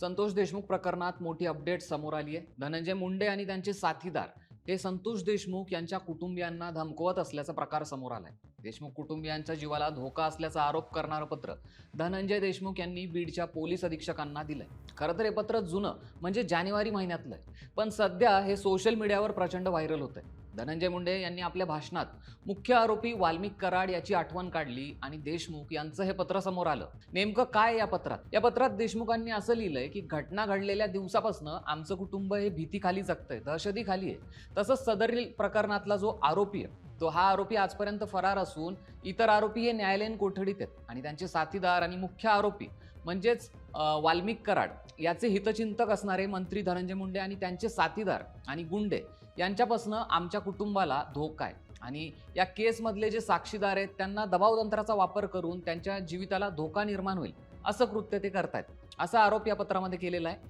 संतोष देशमुख प्रकरणात मोठी अपडेट समोर आली आहे धनंजय मुंडे आणि त्यांचे साथीदार हे संतोष देशमुख यांच्या कुटुंबियांना धमकवत असल्याचा प्रकार समोर आलाय. देशमुख कुटुंबियांच्या जीवाला धोका असल्याचा आरोप करणारं पत्र धनंजय देशमुख यांनी बीडच्या पोलीस अधीक्षकांना दिलंय. खरं तर हे पत्र जुनं म्हणजे जानेवारी महिन्यातलं आहे पण सध्या हे सोशल मीडियावर प्रचंड व्हायरल होत आहे धनंजय मुंडे यांनी आपल्या भाषणात मुख्य आरोपी वाल्मिक कराड याची आठवण काढली आणि देशमुख यांचं हे पत्र समोर आलं. नेमकं काय या पत्रात? या पत्रात देशमुखांनी असं लिहिलंय की घटना घडलेल्या दिवसापासून आमचं कुटुंब हे भीतीखाली जगतंय दहशतीखाली आहे. तसंच सदरील प्रकरणातला जो आरोपी आहे तो हा आरोपी आजपर्यंत फरार असून इतर आरोपी हे न्यायालयीन कोठडीत आहेत आणि त्यांचे साथीदार आणि मुख्य आरोपी म्हणजेच वाल्मिक कराड याचे हितचिंतक असणारे मंत्री धनंजय मुंडे आणि त्यांचे साथीदार आणि गुंडे यांच्यापासून आमच्या कुटुंबाला धोका आहे. आणि या केसमधले जे साक्षीदार आहेत त्यांना दबाव तंत्राचा वापर करून त्यांच्या जीविताला धोका निर्माण होईल असं कृत्य ते करतायत. असा आरोप या पत्रामध्ये केलेला आहे.